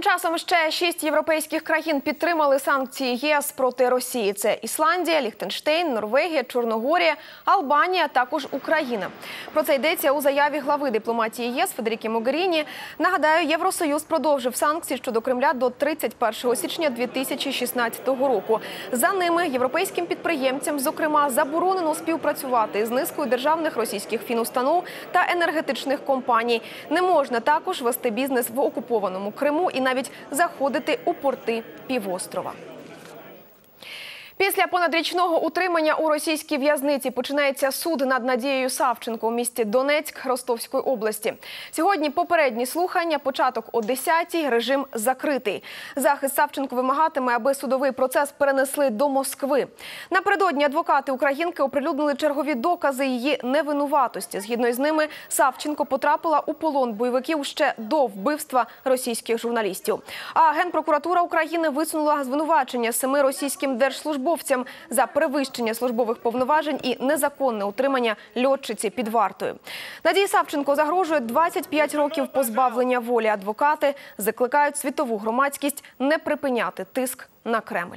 Тим часом ще шість європейських країн підтримали санкції ЄС проти Росії. Це Ісландія, Ліхтенштейн, Норвегія, Чорногорія, Албанія, також Україна. Про це йдеться у заяві глави дипломатії ЄС Федеріки Могеріні. Нагадаю, Євросоюз продовжив санкції щодо Кремля до 31 січня 2016 року. За ними європейським підприємцям, зокрема, заборонено співпрацювати з низкою державних російських фінустанов та енергетичних компаній. Не можна також вести бізнес в окупованому Криму і навіть заходити у порти півострова. Після понадрічного утримання у російській в'язниці починається суд над Надією Савченко у місті Донецьк Ростовської області. Сьогодні попередні слухання, початок о 10-й, режим закритий. Захист Савченко вимагатиме, аби судовий процес перенесли до Москви. Напередодні адвокати Українки оприлюднили чергові докази її невинуватості. Згідно із ними, Савченко потрапила у полон бойовиків ще до вбивства російських журналістів. А генпрокуратура України висунула звинувачення семи російським держслужбовцям за перевищення службових повноважень і незаконне утримання льотчиці під вартою. Надії Савченко загрожує 25 років позбавлення волі. Адвокати закликають світову громадськість не припиняти тиск на Кремль.